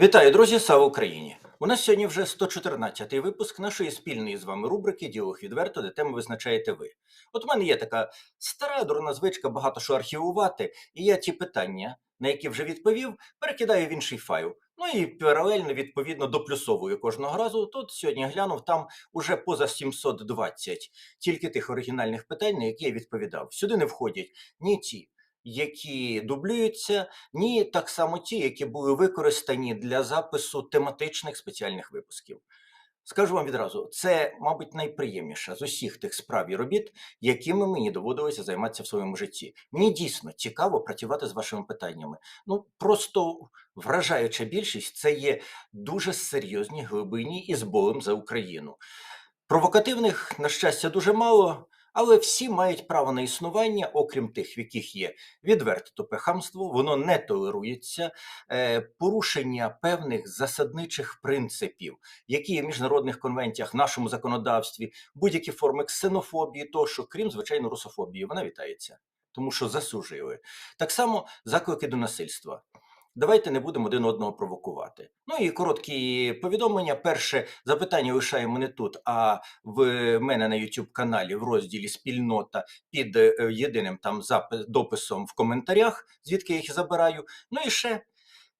Вітаю, друзі! Слава Україні! У нас сьогодні вже 114-й випуск нашої спільної з вами рубрики Діалог відверто, де тему визначаєте ви. От у мене є така стара дурна звичка багато що архівувати, і я ті питання, на які вже відповів, перекидаю в інший файл. Ну і паралельно, відповідно, доплюсовую кожного разу. Тут сьогодні глянув там уже поза 720 тільки тих оригінальних питань, на які я відповідав. Сюди не входять ні ті, які дублюються, ні так само ті, які були використані для запису тематичних спеціальних випусків. Скажу вам відразу, це, мабуть, найприємніша з усіх тих справ і робіт, якими мені доводилося займатися в своєму житті. Мені дійсно цікаво працювати з вашими питаннями. Ну просто вражаюча більшість це є дуже серйозні глибинні і з болем за Україну. Провокативних, на щастя, дуже мало. Але всі мають право на існування, окрім тих, в яких є відверте тупе хамство, воно не толерується, е, порушення певних засадничих принципів, які є в міжнародних конвенціях, в нашому законодавстві, будь-які форми ксенофобії, тощо, крім звичайно, русофобії, вона вітається, тому що засуджує. Так само заклики до насильства. Давайте не будемо один одного провокувати. Ну і короткі повідомлення. Перше запитання лишаємо не тут, а в мене на youtube каналі в розділі Спільнота під е, єдиним там запис, дописом в коментарях, звідки я їх забираю. Ну і ще.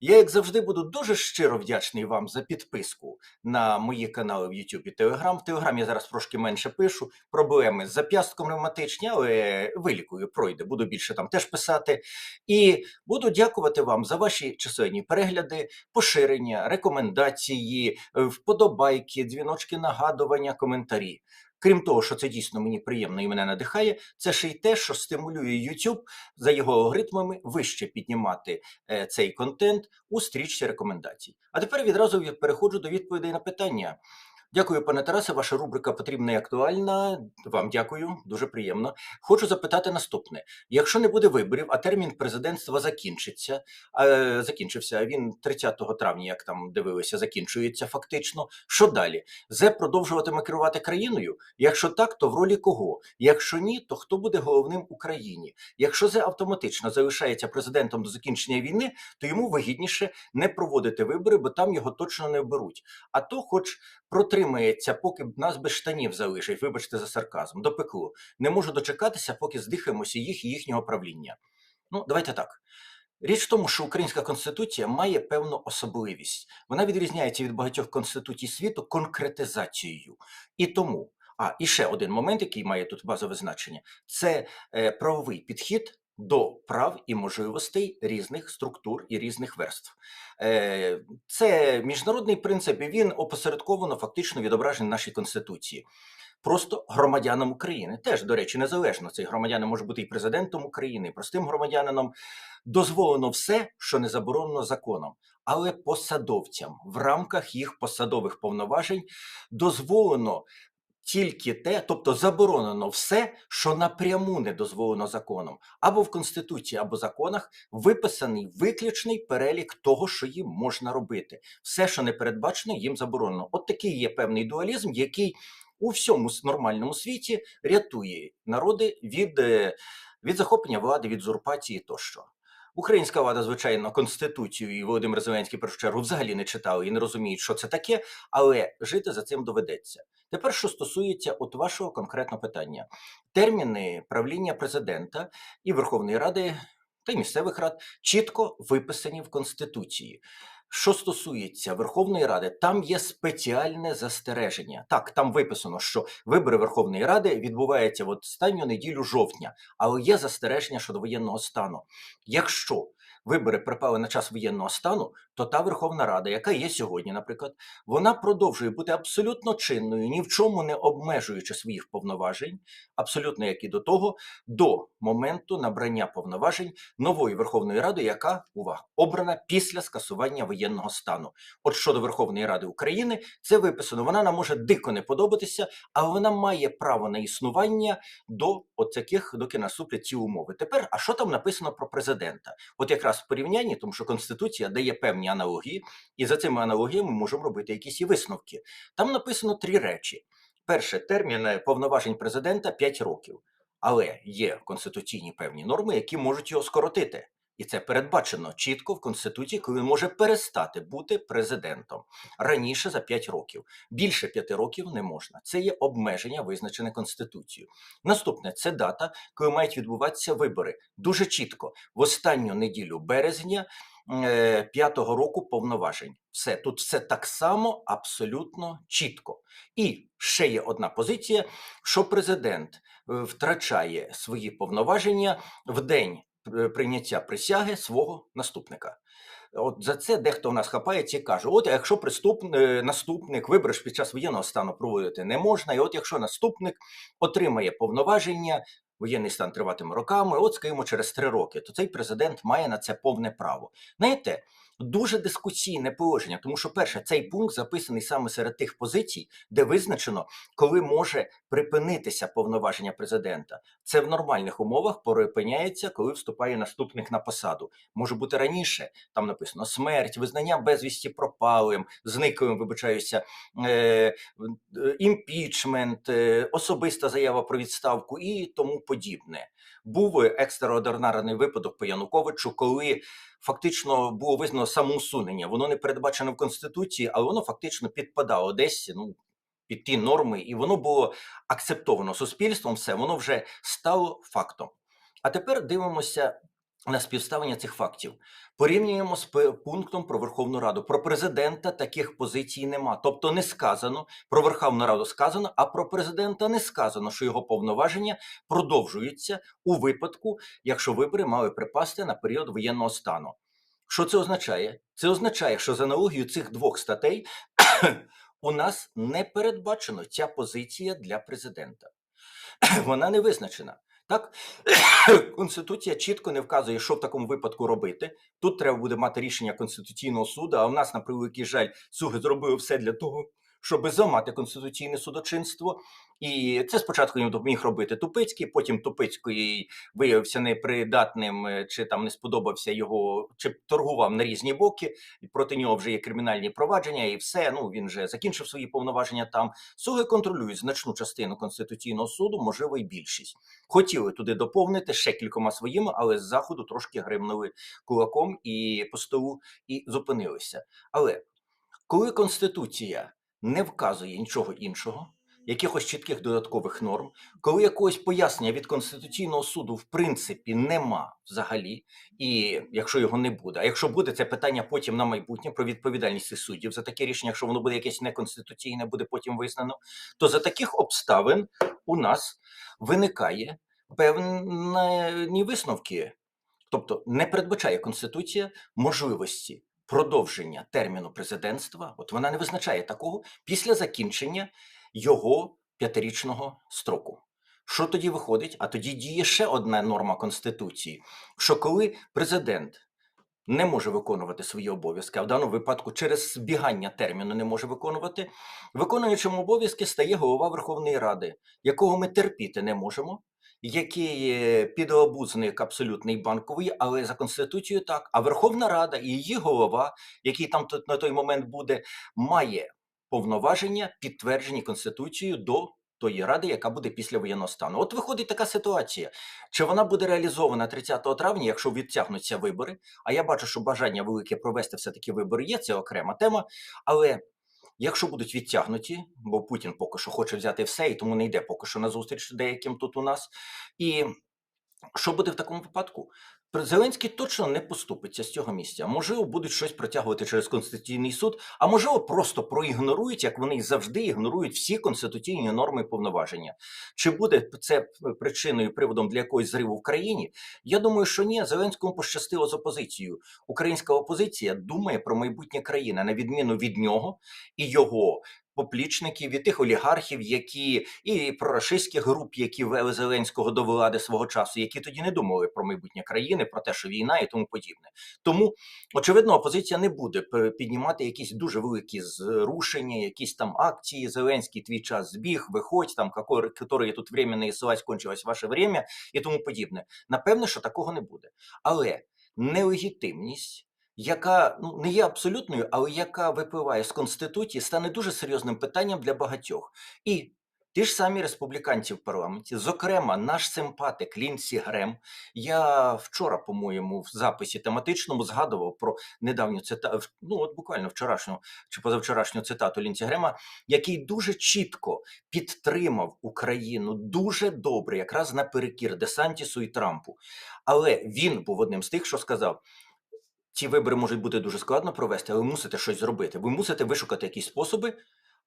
Я, як завжди, буду дуже щиро вдячний вам за підписку на мої канали в YouTube і Telegram. В Telegram я зараз трошки менше пишу. Проблеми з зап'ястком ревматичні, але вилікую, пройде. Буду більше там теж писати. І буду дякувати вам за ваші численні перегляди, поширення, рекомендації, вподобайки, дзвіночки, нагадування, коментарі. Крім того, що це дійсно мені приємно і мене надихає, це ще й те, що стимулює YouTube за його алгоритмами вище піднімати е, цей контент у стрічці рекомендацій. А тепер відразу переходжу до відповідей на питання. Дякую, пане Тарасе. Ваша рубрика потрібна і актуальна. Вам дякую, дуже приємно. Хочу запитати наступне: якщо не буде виборів, а термін президентства закінчиться, е, закінчився. Він 30 травня, як там дивилися, закінчується фактично. Що далі? Зе продовжуватиме керувати країною? Якщо так, то в ролі кого? Якщо ні, то хто буде головним Україні? Якщо Зе автоматично залишається президентом до закінчення війни, то йому вигідніше не проводити вибори, бо там його точно не оберуть. А то, хоч протримається, поки б нас без штанів залишать, вибачте за сарказм, до пеклу. Не можу дочекатися, поки здихаємося їх і їхнього правління. Ну, давайте так. Річ в тому, що українська конституція має певну особливість. Вона відрізняється від багатьох конституцій світу конкретизацією. І тому, а і ще один момент, який має тут базове значення, це е, правовий підхід до прав і можливостей різних структур і різних верств. Е, Це міжнародний принцип, і він опосередковано фактично відображений в нашій конституції. Просто громадянам України теж, до речі, незалежно цей громадянин може бути і президентом України, і простим громадянином. Дозволено все, що не заборонено законом, але посадовцям в рамках їх посадових повноважень дозволено тільки те, тобто заборонено все, що напряму не дозволено законом, або в конституції, або законах виписаний виключний перелік того, що їм можна робити. Все, що не передбачено, їм заборонено. От такий є певний дуалізм, який у всьому нормальному світі рятує народи від, е, від захоплення влади, від зурпації тощо. Українська влада, звичайно, конституцію і Володимир Зеленський першу чергу взагалі не читали і не розуміють, що це таке, але жити за цим доведеться. Тепер, що стосується от вашого конкретного питання, терміни правління президента і Верховної Ради та й місцевих рад чітко виписані в Конституції. Що стосується Верховної Ради, там є спеціальне застереження. Так, там виписано, що вибори Верховної Ради відбуваються в останню неділю жовтня, але є застереження щодо воєнного стану. Якщо вибори припали на час воєнного стану, то та Верховна Рада, яка є сьогодні, наприклад, вона продовжує бути абсолютно чинною, ні в чому не обмежуючи своїх повноважень, абсолютно як і до того, до моменту набрання повноважень нової Верховної Ради, яка увага обрана після скасування воєнного стану. От щодо Верховної Ради України, це виписано. Вона нам може дико не подобатися, але вона має право на існування до от таких, доки наступлять ці умови. Тепер, а що там написано про президента? От якраз в порівнянні, тому що конституція дає певні аналогії, і за цими аналогіями ми можемо робити якісь і висновки. Там написано три речі: перше, термін е, повноважень президента 5 років, але є конституційні певні норми, які можуть його скоротити. І це передбачено чітко в Конституції, коли він може перестати бути президентом раніше за 5 років. Більше 5 років не можна. Це є обмеження, визначене Конституцією. Наступне це дата, коли мають відбуватися вибори. Дуже чітко в останню неділю березня е, п'ятого року повноважень. Все тут все так само абсолютно чітко. І ще є одна позиція, що президент е, втрачає свої повноваження в день прийняття присяги свого наступника. От за це дехто в нас хапається і каже: от якщо приступ, е, наступник вибори ж під час воєнного стану проводити не можна, і от якщо наступник отримає повноваження, воєнний стан триватиме роками, от скажімо, через три роки, то цей президент має на це повне право. Знаєте, дуже дискусійне положення, тому що перше, цей пункт записаний саме серед тих позицій, де визначено, коли може припинитися повноваження президента. Це в нормальних умовах припиняється, коли вступає наступник на посаду. Може бути раніше. Там написано смерть, визнання безвісті пропалим, зниклим, вибачаюся, е, е, імпічмент, е, особиста заява про відставку і тому подібне. Був екстраординарний випадок по Януковичу, коли фактично було визнано самоусунення. Воно не передбачено в конституції, але воно фактично підпадало десь ну під ті норми, і воно було акцептовано суспільством. Все воно вже стало фактом. А тепер дивимося на співставлення цих фактів. Порівнюємо з пунктом про Верховну Раду. Про президента таких позицій нема. Тобто не сказано про Верховну Раду сказано, а про президента не сказано, що його повноваження продовжуються у випадку, якщо вибори мали припасти на період воєнного стану. Що це означає? Це означає, що за аналогією цих двох статей у нас не передбачено ця позиція для президента. Вона не визначена. Так, Конституція чітко не вказує, що в такому випадку робити. Тут треба буде мати рішення Конституційного суду, а у нас, на превеликий жаль, суги зробили все для того, щоб зламати конституційне судочинство. І це спочатку їм допоміг робити Тупицький, потім Тупицький виявився непридатним, е, чи там не сподобався його, чи торгував на різні боки. І проти нього вже є кримінальні провадження, і все. Ну він вже закінчив свої повноваження там. Суги контролюють значну частину конституційного суду, можливо, і більшість. Хотіли туди доповнити ще кількома своїми, але з заходу трошки гримнули кулаком і по столу і зупинилися. Але коли конституція не вказує нічого іншого, якихось чітких додаткових норм, коли якогось пояснення від Конституційного суду в принципі нема взагалі, і якщо його не буде, а якщо буде це питання потім на майбутнє про відповідальність суддів за таке рішення, якщо воно буде якесь неконституційне, буде потім визнано, то за таких обставин у нас виникає певні висновки. Тобто не передбачає Конституція можливості продовження терміну президентства, от вона не визначає такого після закінчення його п'ятирічного строку. Що тоді виходить? А тоді діє ще одна норма Конституції: що коли президент не може виконувати свої обов'язки, а в даному випадку через збігання терміну не може виконувати, виконуючим обов'язки стає голова Верховної Ради, якого ми терпіти не можемо, який є підлабузник абсолютний банковий, але за конституцією так. А Верховна Рада і її голова, який там тут на той момент буде, має повноваження, підтверджені конституцією до тої ради, яка буде після воєнного стану. От виходить така ситуація. Чи вона буде реалізована 30 травня, якщо відтягнуться вибори? А я бачу, що бажання велике провести все-таки вибори є, це окрема тема. Але якщо будуть відтягнуті, бо Путін поки що хоче взяти все, і тому не йде поки що на зустріч деяким тут у нас. І що буде в такому випадку? Зеленський точно не поступиться з цього місця. Можливо, будуть щось протягувати через конституційний суд, а можливо, просто проігнорують, як вони завжди ігнорують всі конституційні норми повноваження. Чи буде це причиною приводом для якогось зриву в країні? Я думаю, що ні. Зеленському пощастило з опозицією. Українська опозиція думає про майбутнє країни, на відміну від нього і його поплічників, від тих олігархів, які і прорашистських груп, які вели Зеленського до влади свого часу, які тоді не думали про майбутнє країни, про те, що війна і тому подібне. Тому очевидно, опозиція не буде піднімати якісь дуже великі зрушення, якісь там акції. Зеленський твій час збіг, виходь там, якої тут временна ссылать, кончилось ваше время і тому подібне. Напевне, що такого не буде. Але нелегітимність яка ну не є абсолютною, але яка випливає з конституції, стане дуже серйозним питанням для багатьох. І Ті ж самі республіканці в парламенті, зокрема, наш симпатик Лінсі Грем. Я вчора, по-моєму, в записі тематичному згадував про недавню цитату, ну от буквально вчорашню чи позавчорашню цитату Лінсі Грема, який дуже чітко підтримав Україну дуже добре, якраз наперекір Десантісу і Трампу. Але він був одним з тих, що сказав: ці вибори можуть бути дуже складно провести, але ви мусите щось зробити. Ви мусите вишукати якісь способи.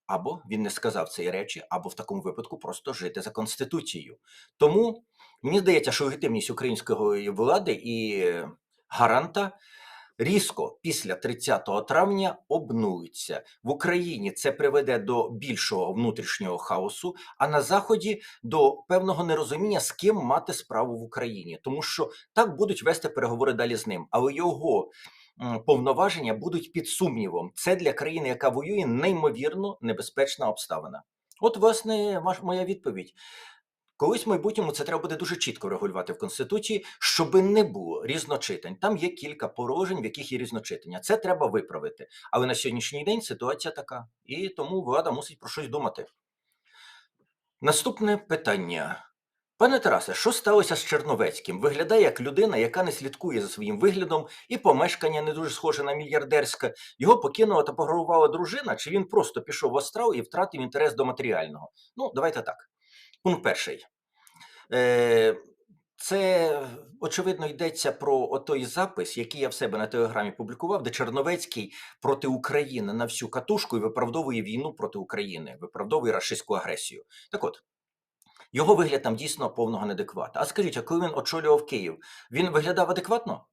Або він не сказав цієї речі, або в такому випадку просто жити за конституцією. Тому мені здається, що легітимність української влади і гаранта різко після 30 травня обнулиться в Україні. Це приведе до більшого внутрішнього хаосу, а на заході до певного нерозуміння, з ким мати справу в Україні, тому що так будуть вести переговори далі з ним, але його повноваження будуть під сумнівом. Це для країни, яка воює, неймовірно небезпечна обставина. От, власне, моя відповідь. Колись в майбутньому це треба буде дуже чітко регулювати в Конституції, щоб не було різночитань. Там є кілька положень, в яких є різночитання. Це треба виправити. Але на сьогоднішній день ситуація така, і тому влада мусить про щось думати. Наступне питання. Пане Тарасе, що сталося з Черновецьким? Виглядає як людина, яка не слідкує за своїм виглядом, і помешкання не дуже схоже на мільярдерське. Його покинула та пограбувала дружина, чи він просто пішов в астрал і втратив інтерес до матеріального? Ну, давайте так. Пункт перший. Е, Це очевидно йдеться про той запис, який я в себе на телеграмі публікував, де Черновецький проти України на всю катушку і виправдовує війну проти України, виправдовує рашистську агресію. Так от. Його вигляд там дійсно повного неадеквата. А скажіть, а коли він очолював Київ, він виглядав адекватно?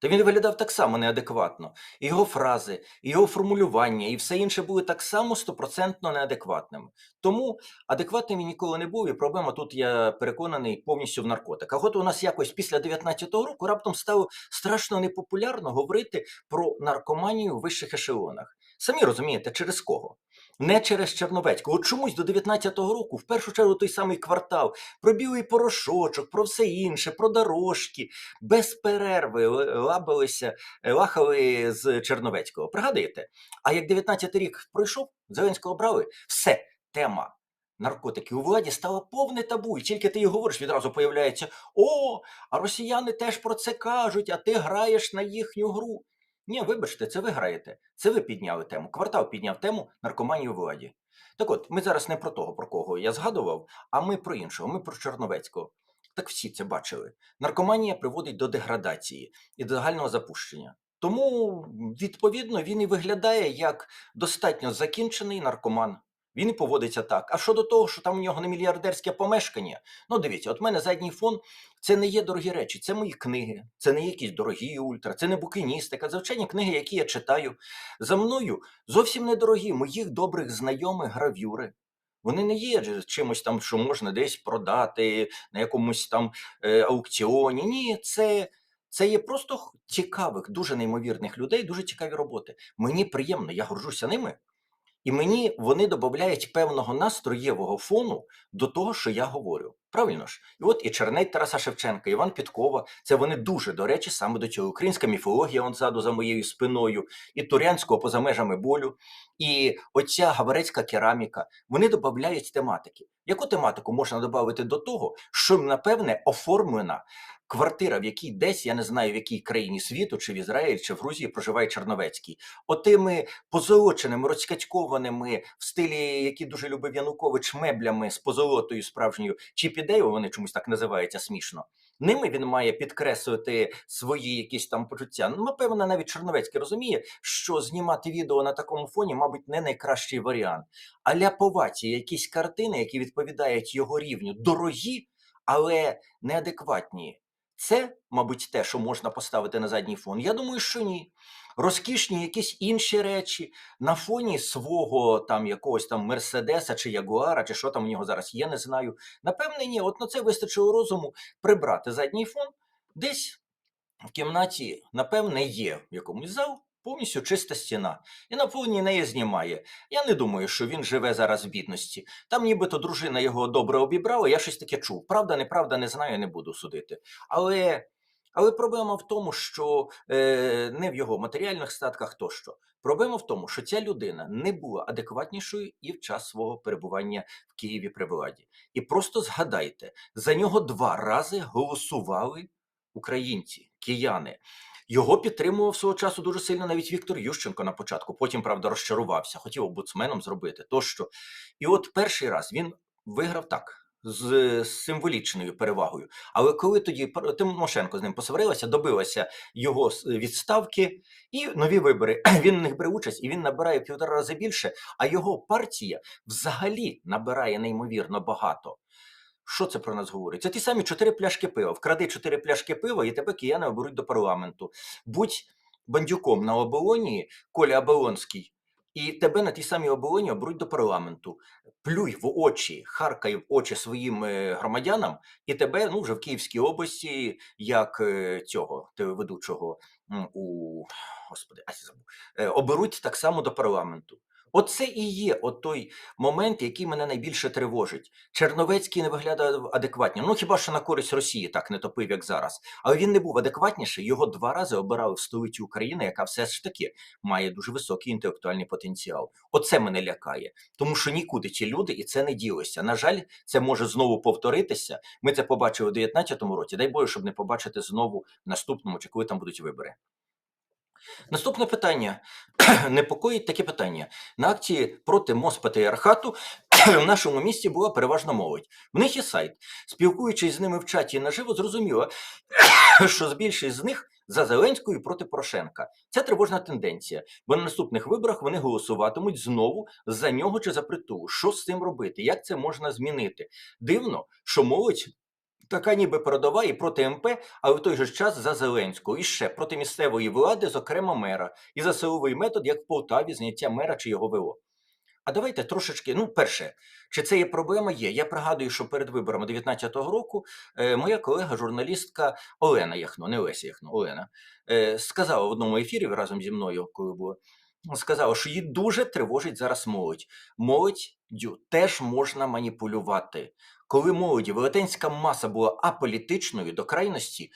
Та він виглядав так само неадекватно. І його фрази, і його формулювання, і все інше були так само стопроцентно неадекватними. Тому адекватним він ніколи не був, і проблема тут, я переконаний, повністю в наркотиках. От у нас якось після 19-го року раптом стало страшно непопулярно говорити про наркоманію в вищих ешелонах. Самі розумієте, через кого? Не через Черновецького. От чомусь до 19-го року, в першу чергу, той самий квартал, про білий порошочок, про все інше, про дорожки, без перерви лабилися, е, лахали з Черновецького. Пригадуєте? А як 19-й рік пройшов, Зеленського брали, все, тема. Наркотики у владі стала повне табу, і тільки ти її говориш, відразу появляється: О, а росіяни теж про це кажуть, а ти граєш на їхню гру. Ні, вибачте, це ви граєте. Це ви підняли тему. Квартал підняв тему наркоманії у владі. Так от, ми зараз не про того, про кого я згадував, а ми про іншого, ми про Чорновецького. Так всі це бачили. Наркоманія приводить до деградації і до загального запущення. Тому, відповідно, він і виглядає як достатньо закінчений наркоман. Він поводиться так. А щодо того, що там у нього не мільярдерське помешкання, ну дивіться, от в мене задній фон це не є дорогі речі, це мої книги, це не якісь дорогі ультра, це не букиністика, звичайні книги, які я читаю. За мною зовсім недорогі моїх добрих знайомих гравюри. Вони не є чимось там, що можна десь продати на якомусь там е, аукціоні. Ні, це, це є просто цікавих, дуже неймовірних людей, дуже цікаві роботи. Мені приємно, я горжуся ними. І мені вони додають певного настроєвого фону до того, що я говорю. Правильно ж? І от і Черней Тараса Шевченка, Іван Підкова, це вони дуже, до речі, саме до цього. Українська міфологія он ззаду за моєю спиною, і Турянського поза межами болю, і оця гаварецька кераміка. Вони додають тематики. Яку тематику можна додати до того, що, напевне, оформлена квартира, в якій десь, я не знаю, в якій країні світу, чи в Ізраїлі, чи в Грузії проживає Черновецький. Отими позолоченими, розкачкованими в стилі, які дуже любив Янукович, меблями з позолотою справжньою чіпідею, вони чомусь так називаються смішно. Ними він має підкреслити свої якісь там почуття. Ну, напевно, навіть Черновецький розуміє, що знімати відео на такому фоні, мабуть, не найкращий варіант. А ляповаті якісь картини, які відповідають його рівню, дорогі, але неадекватні. Це, мабуть, те, що можна поставити на задній фон. Я думаю, що ні. Розкішні якісь інші речі на фоні свого там якогось там Мерседеса чи Ягуара, чи що там у нього зараз є, не знаю. Напевне, ні. От на це вистачило розуму прибрати задній фон. Десь в кімнаті, напевне, є в якомусь зал, повністю чиста стіна. І на фоні неї знімає. Я не думаю, що він живе зараз в бідності. Там нібито дружина його добре обібрала, я щось таке чув. Правда, неправда, не знаю, не буду судити. Але Але проблема в тому, що е, не в його матеріальних статках тощо. Проблема в тому, що ця людина не була адекватнішою і в час свого перебування в Києві при владі. І просто згадайте, за нього два рази голосували українці, кияни. Його підтримував свого часу дуже сильно навіть Віктор Ющенко на початку. Потім, правда, розчарувався, хотів омбудсменом зробити тощо. І от перший раз він виграв так. З, символічною перевагою. Але коли тоді Тимошенко з ним посварилася, добилася його відставки і нові вибори. Він в них бере участь, і він набирає півтора рази більше, а його партія взагалі набирає неймовірно багато. Що це про нас говорить? Це ті самі чотири пляшки пива. Вкради чотири пляшки пива, і тебе кияни оберуть до парламенту. Будь бандюком на оболоні, Коля Оболонський, і тебе на тій самій оболоні оберуть до парламенту. Плюй в очі, харкай в очі своїм е, громадянам, і тебе ну, вже в Київській області, як е, цього телеведучого у господи, забув, е, оберуть так само до парламенту. Оце і є от той момент, який мене найбільше тривожить. Черновецький не виглядав адекватно. Ну хіба що на користь Росії так не топив, як зараз. Але він не був адекватніший. Його два рази обирали в столиці України, яка все ж таки має дуже високий інтелектуальний потенціал. Оце мене лякає, тому що нікуди ці люди і це не ділося. На жаль, це може знову повторитися. Ми це побачили у 2019 році. Дай Боже, щоб не побачити знову в наступному, чи коли там будуть вибори. Наступне питання. Непокоїть таке питання. На акції проти Моспатріархату в нашому місті була переважно молодь. В них є сайт. Спілкуючись з ними в чаті наживо, зрозуміло, що з більшість з них за Зеленського і проти Порошенка. Це тривожна тенденція, бо на наступних виборах вони голосуватимуть знову за нього чи за притулу. Що з цим робити? Як це можна змінити? Дивно, що молодь така ніби передова і проти МП, але в той же час за Зеленського і ще проти місцевої влади, зокрема мера, і за силовий метод, як в Полтаві, зняття мера чи його ВО. А давайте трошечки, ну, перше, чи це є проблема? Є. Я пригадую, що перед виборами 19-го року е, моя колега, журналістка Олена Яхно, не Олеся Яхно, Олена, е, сказала в одному ефірі разом зі мною, коли було, сказала, що її дуже тривожить зараз молодь. Молоддю теж можна маніпулювати. Коли молоді велетенська маса була аполітичною до крайності,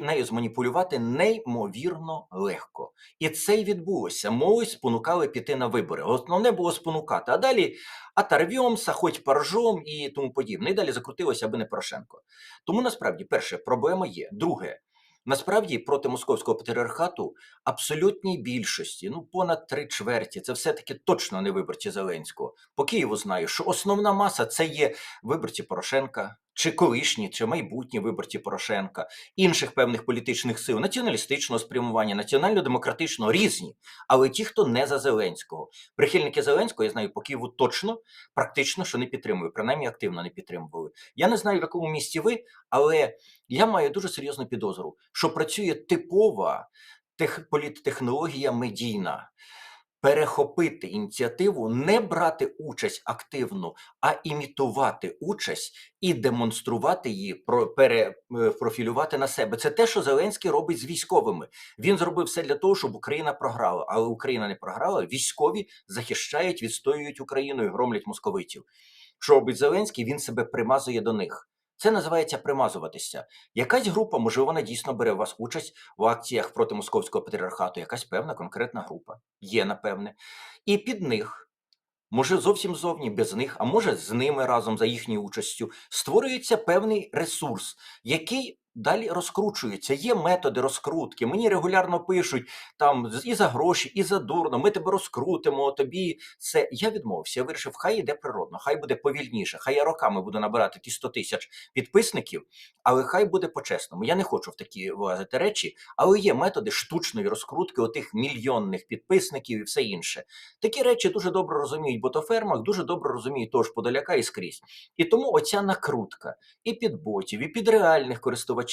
нею зманіпулювати неймовірно легко. І це й відбулося. Молодь спонукали піти на вибори. Основне було спонукати. А далі атарвьомся, хоч паржом і тому подібне. І далі закрутилося, аби не Порошенко. Тому насправді, перше, проблема є. Друге, насправді проти московського патріархату абсолютній більшості, ну понад три чверті, це все-таки точно не виборці Зеленського. По Києву знаю, що основна маса це є виборці Порошенка, чи колишні, чи майбутні виборці Порошенка, інших певних політичних сил, націоналістичного спрямування, національно-демократичного, різні. Але ті, хто не за Зеленського. Прихильники Зеленського, я знаю, по Києву точно, практично, що не підтримують, принаймні активно не підтримували. Я не знаю, в якому місті ви, але я маю дуже серйозну підозру, що працює типова тех, політтехнологія медійна. Перехопити ініціативу, не брати участь активно, а імітувати участь і демонструвати її, про перепрофілювати на себе. Це те, що Зеленський робить з військовими. Він зробив все для того, щоб Україна програла. Але Україна не програла. Військові захищають, відстоюють Україну і громлять московитів. Що робить Зеленський? Він себе примазує до них. Це називається примазуватися. Якась група, може, вона дійсно бере у вас участь в акціях проти московського патріархату, якась певна конкретна група. Є, напевне. І під них, може, зовсім зовні без них, а може, з ними разом за їхньою участю, створюється певний ресурс, який далі розкручується. Є методи розкрутки. Мені регулярно пишуть там і за гроші, і за дурно. Ми тебе розкрутимо. Тобі це я відмовився. Я вирішив, хай іде природно, хай буде повільніше. Хай я роками буду набирати ті 100 тисяч підписників, але хай буде по-чесному. Я не хочу в такі влазити речі, але є методи штучної розкрутки отих мільйонних підписників і все інше. Такі речі дуже добре розуміють ботофермах, дуже добре розуміють того ж Подоляка і скрізь. І тому оця накрутка і під ботів, і під реальних користувачів,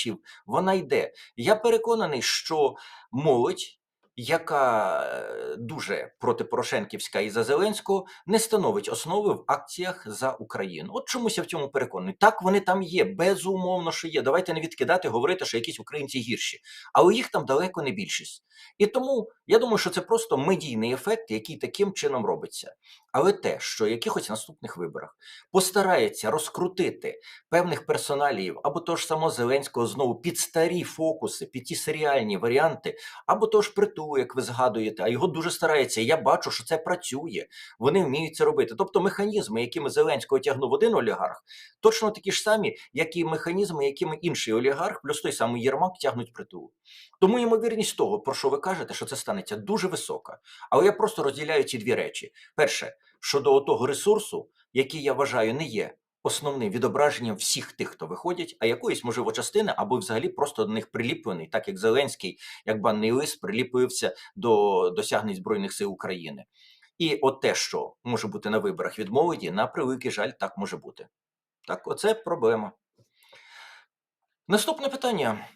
вона йде. Я переконаний, що молодь. Яка е, дуже протипорошенківська і за Зеленського, не становить основи в акціях за Україну. От чомусь я в цьому переконаний. Так вони там є, безумовно, що є. Давайте не відкидати, говорити, що якісь українці гірші, але їх там далеко не більшість. І тому я думаю, що це просто медійний ефект, який таким чином робиться. Але те, що якихось наступних виборах постарається розкрутити певних персоналів або того ж самого Зеленського знову під старі фокуси, під ті серіальні варіанти, або того ж притулу, як ви згадуєте, а його дуже старається. Я бачу, що це працює. Вони вміють це робити. Тобто механізми, якими Зеленського тягнув один олігарх, точно такі ж самі, як і механізми, якими інший олігарх, плюс той самий Єрмак тягнуть притулу. Тому ймовірність того, про що ви кажете, що це станеться, дуже висока. Але я просто розділяю ці дві речі. Перше, щодо того ресурсу, який я вважаю не є основним відображенням всіх тих, хто виходять, а якоїсь, можливо, частини, або взагалі просто до них приліплений, так як Зеленський, як банний лист, приліпився до досягнень Збройних сил України. І от те, що може бути на виборах від молоді, на превеликий жаль, так може бути. Так, оце проблема. Наступне питання.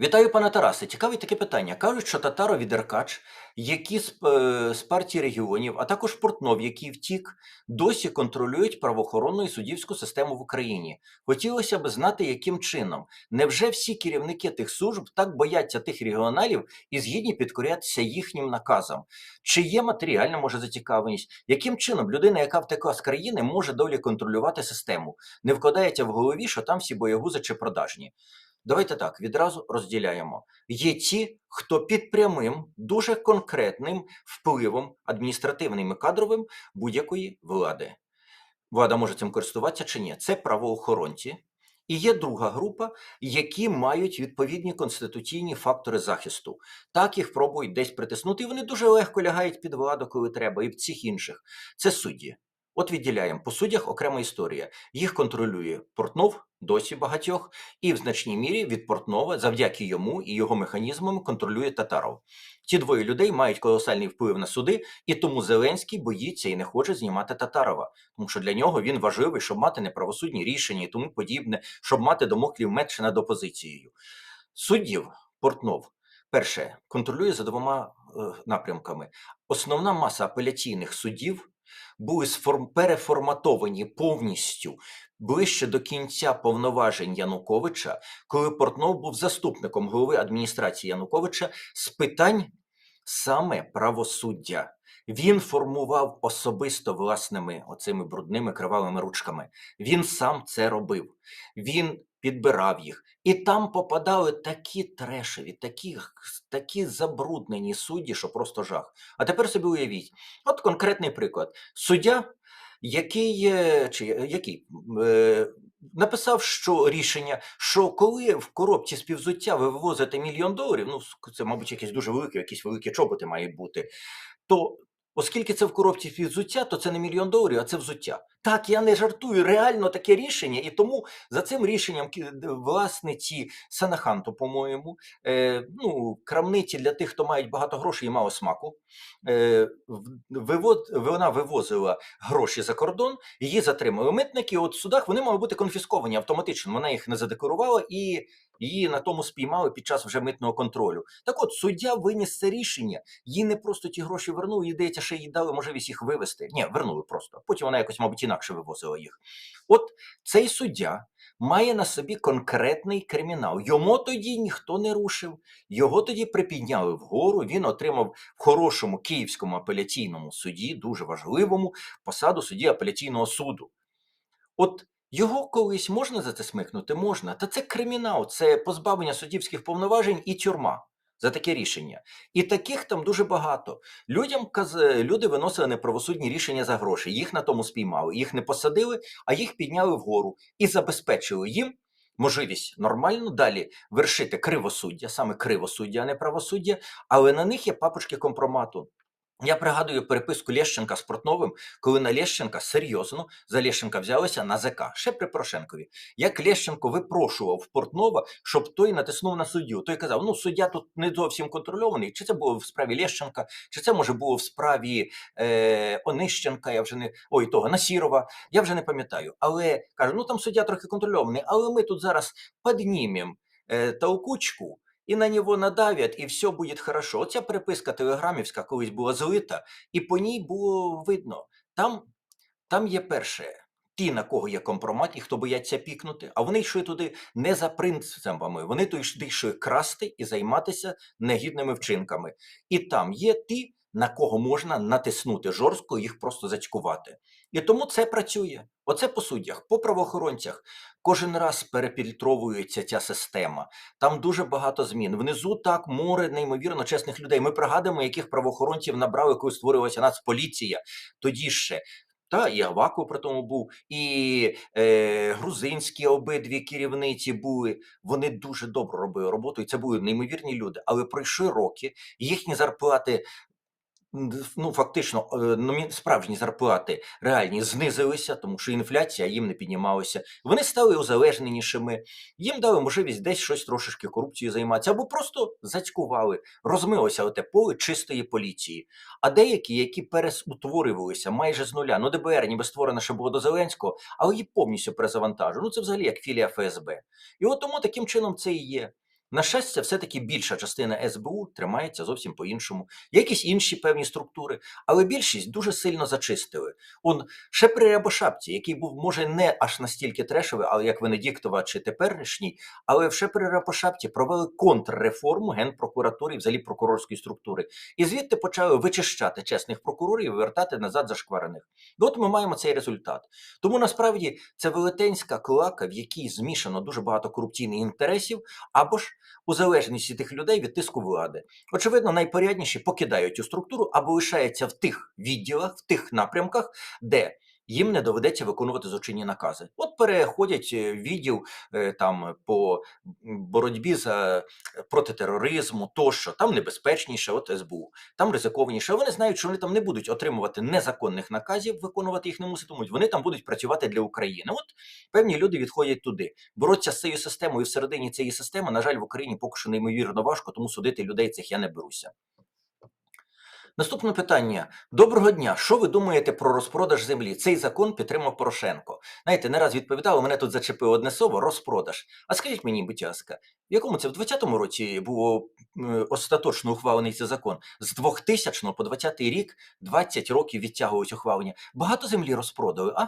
Вітаю, пане Тарасе. Цікаве таке питання. Кажуть, що Татаро Відеркач, які з, е, з партії регіонів, а також Портнов, який втік, досі контролюють правоохоронну і суддівську систему в Україні. Хотілося б знати, яким чином. Невже всі керівники тих служб так бояться тих регіоналів і згідні підкорятися їхнім наказам? Чи є матеріальна може зацікавленість? Яким чином людина, яка втекла з країни, може долі контролювати систему? Не вкладається в голові, що там всі боягузи чи продажні. Давайте так відразу розділяємо. Є ті, хто під прямим, дуже конкретним впливом адміністративним і кадровим будь-якої влади. Влада може цим користуватися чи ні? Це правоохоронці. І є друга група, які мають відповідні конституційні фактори захисту. Так їх пробують десь притиснути, і вони дуже легко лягають під владу, коли треба, і в цих інших. Це судді. От відділяємо по суддях окрема історія. Їх контролює Портнов досі багатьох, і в значній мірі від Портнова, завдяки йому і його механізмам, контролює Татаров. Ці двоє людей мають колосальний вплив на суди, і тому Зеленський боїться і не хоче знімати Татарова, тому що для нього він важливий, щоб мати неправосудні рішення і тому подібне, щоб мати домоклів меч над опозицією. Суддів Портнов. Перше контролює за двома е, напрямками. Основна маса апеляційних судів були переформатовані повністю ближче до кінця повноважень Януковича, коли Портнов був заступником голови адміністрації Януковича з питань саме правосуддя. Він формував особисто власними оцими брудними кривавими ручками. Він сам це робив. Він підбирав їх. І там попадали такі трешеві, такі, такі забруднені судді, що просто жах. А тепер собі уявіть, от конкретний приклад. Суддя, який, чи, який е, написав, що рішення, що коли в коробці співзуття ви вивозите мільйон доларів, ну це, мабуть, якісь дуже великі, якісь великі чоботи мають бути, то Оскільки це в коробці взуття, то це не мільйон доларів, а це взуття. Так, я не жартую, реально таке рішення, і тому за цим рішенням власниці Санаханту, по-моєму, е, ну, крамниці для тих, хто мають багато грошей і мало смаку. Е, вивод, Вона вивозила гроші за кордон, її затримали митники. От в судах вони мали бути конфісковані автоматично. Вона їх не задекларувала і її на тому спіймали під час вже митного контролю. Так от суддя виніс це рішення, їй не просто ті гроші вернули, їй здається, ще їй дали можливість їх вивезти. Ні, вернули просто. Потім вона якось, мабуть, інакше вивозила їх. От цей суддя має на собі конкретний кримінал. Йому тоді ніхто не рушив, його тоді припідняли вгору. Він отримав в хорошому київському апеляційному суді, дуже важливому посаду судді апеляційного суду. От його колись можна за це смикнути? Можна. Та це кримінал, це позбавлення суддівських повноважень і тюрма за таке рішення. І таких там дуже багато. Людям люди виносили неправосудні рішення за гроші. Їх на тому спіймали, їх не посадили, а їх підняли вгору і забезпечили їм. Можливість нормально далі вершити кривосуддя, саме кривосуддя, а не правосуддя, але на них є папочки компромату. Я пригадую переписку Лещенка з Портновим, коли на Лещенка серйозно за Лещенка взялися на ЗК, ще при Порошенкові. Як Лещенко випрошував Портнова, щоб той натиснув на суддю. Той казав: ну суддя тут не зовсім контрольований. Чи це було в справі Лещенка, чи це може було в справі е, Онищенка, я вже не ой, того Насірова, я вже не пам'ятаю. Але каже, ну там суддя трохи контрольований, але ми тут зараз піднімемо е, толкучку и на него надавят, і все буде хорошо. Оця переписка телеграмівська колись була злита, і по ній було видно. Там, там є перше. Ті, на кого є компромат, і хто бояться пікнути, а вони йшли туди не за принципами, вони туди йшли красти і займатися негідними вчинками. І там є ті, на кого можна натиснути жорстко, їх просто зацькувати. І тому це працює. Оце по суддях, по правоохоронцях. Кожен раз перефільтровується ця система. Там дуже багато змін. Внизу так море неймовірно чесних людей. Ми пригадуємо, яких правоохоронців набрали, коли створювалася Нацполіція. Тоді ще. Та і Аваку при тому був, і е, грузинські обидві керівниці були. Вони дуже добре робили роботу, і це були неймовірні люди. Але пройшли роки, їхні зарплати ну, фактично, е, справжні зарплати реальні знизилися, тому що інфляція їм не піднімалася. Вони стали узалежненішими, їм дали можливість десь щось трошечки корупцією займатися, або просто зацькували, розмилося оте поле чистої поліції. А деякі, які переутворювалися майже з нуля, ну ДБР ніби створено ще було до Зеленського, але її повністю перезавантажили. Ну це взагалі як філія ФСБ. І от тому таким чином це і є. На щастя, все-таки більша частина СБУ тримається зовсім по-іншому. Якісь інші певні структури, але більшість дуже сильно зачистили. Он ще при Рябошапці, який був може не аж настільки трешовий, але як Венедіктова чи теперішній, але ще при Рябошапці провели контрреформу генпрокуратури і взагалі прокурорської структури. І звідти почали вичищати чесних прокурорів і вертати назад зашкварених. І от ми маємо цей результат. Тому насправді це велетенська клака, в якій змішано дуже багато корупційних інтересів, або ж у залежності тих людей від тиску влади. Очевидно, найпорядніші покидають цю структуру або лишаються в тих відділах, в тих напрямках, де їм не доведеться виконувати злочинні накази. От переходять е, відділ е, там по боротьбі за е, проти тероризму, тощо там небезпечніше, от СБУ, там ризикованіше. Вони знають, що вони там не будуть отримувати незаконних наказів, виконувати їх не муситимуть. Вони там будуть працювати для України. От певні люди відходять туди боротися з цією системою всередині цієї системи, на жаль, в Україні поки що неймовірно важко, тому судити людей цих я не беруся. Наступне питання. Доброго дня. Що ви думаєте про розпродаж землі? Цей закон підтримав Порошенко. Знаєте, не раз відповідав, мене тут зачепило одне слово розпродаж. А скажіть мені, будь ласка, в якому це в 20-му році м, остаточно ухвалений цей закон? З 2000 по 20 рік 20 років відтягують ухвалення. Багато землі розпродали, а?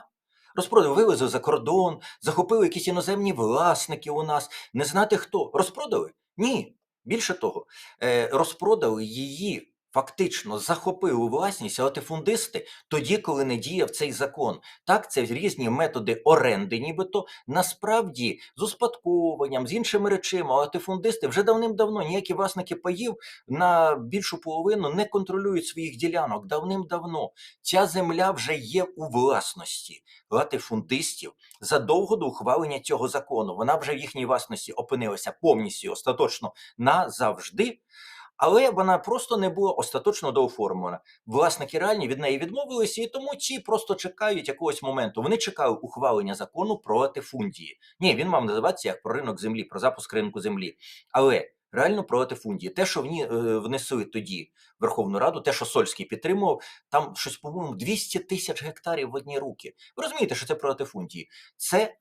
Розпродали, вивезли за кордон, захопили якісь іноземні власники у нас. Не знати хто. Розпродали? Ні. Більше того, е, розпродали її. Фактично захопили власність латифундисти тоді, коли не діяв цей закон. Так, це різні методи оренди, нібито насправді з успадкованням, з іншими речами. Латифундисти вже давним-давно ніякі власники паїв на більшу половину не контролюють своїх ділянок. Давним-давно ця земля вже є у власності латифундистів задовго до ухвалення цього закону. Вона вже в їхній власності опинилася повністю остаточно назавжди. Але вона просто не була остаточно дооформлена. Власники реальні від неї відмовилися, і тому ці просто чекають якогось моменту. Вони чекали ухвалення закону про латифундії. Ні, він мав називатися як про ринок землі, про запуск ринку землі. Але реально про латифундії. Те, що вні, е, внесли тоді в Верховну Раду, те, що Сольський підтримував, там щось, по-моєму, 200 тисяч гектарів в одні руки. Ви розумієте, що це про латифундії? Це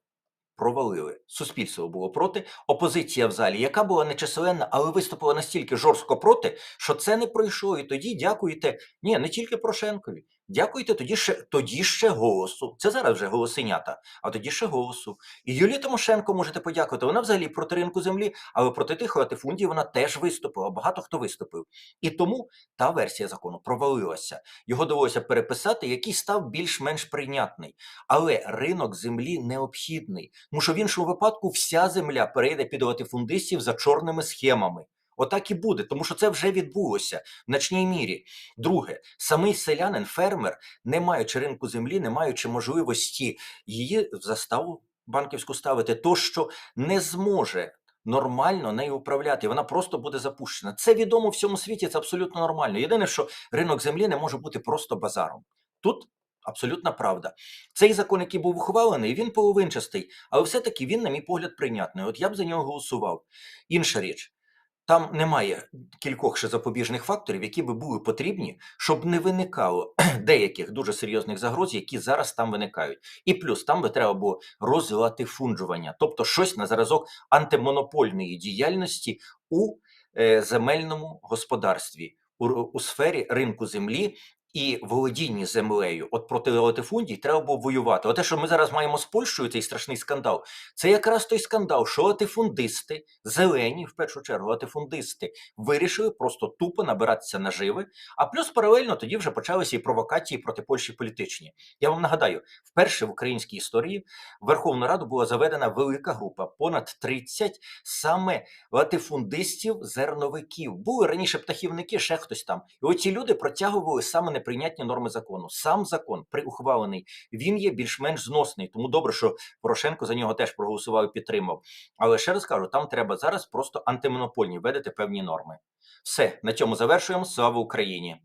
провалили. Суспільство було проти. Опозиція в залі, яка була нечисленна, але виступила настільки жорстко проти, що це не пройшло. І тоді дякуєте. Ні, не тільки Порошенкові. Дякуйте тоді ще тоді ще голосу. Це зараз вже голосинята, а тоді ще голосу. І Юлії Тимошенко можете подякувати. Вона взагалі проти ринку землі, але проти тих латифундів вона теж виступила. Багато хто виступив. І тому та версія закону провалилася. Його довелося переписати, який став більш-менш прийнятний. Але ринок землі необхідний, тому що в іншому випадку вся земля перейде під латифундистів за чорними схемами. Отак і буде, тому що це вже відбулося в значній мірі. Друге, самий селянин, фермер, не маючи ринку землі, не маючи можливості її в заставу банківську ставити, то що не зможе нормально нею управляти, вона просто буде запущена. Це відомо в всьому світі, це абсолютно нормально. Єдине, що ринок землі не може бути просто базаром. Тут абсолютна правда. Цей закон, який був ухвалений, він половинчастий, але все-таки він, на мій погляд, прийнятний. От я б за нього голосував. Інша річ. Там немає кількох ще запобіжних факторів, які би були потрібні, щоб не виникало деяких дуже серйозних загроз, які зараз там виникають. І плюс там би треба було розлатифунджування, тобто щось на зразок антимонопольної діяльності у е, земельному господарстві, у, у сфері ринку землі. І володінні землею, от проти латифундій треба було воювати. Оте, що ми зараз маємо з Польщею, цей страшний скандал, це якраз той скандал, що латифундисти, зелені, в першу чергу, латифундисти, вирішили просто тупо набиратися наживи. А плюс паралельно тоді вже почалися і провокації проти Польщі політичні. Я вам нагадаю, вперше в українській історії в Верховну Раду була заведена велика група, понад 30 саме латифундистів, зерновиків. Були раніше птахівники, ще хтось там. І оці люди протягували саме неприйнятні норми закону. Сам закон приухвалений, він є більш-менш зносний. Тому добре, що Порошенко за нього теж проголосував і підтримав. Але ще раз кажу, там треба зараз просто антимонопольні введити певні норми. Все, на цьому завершуємо. Слава Україні!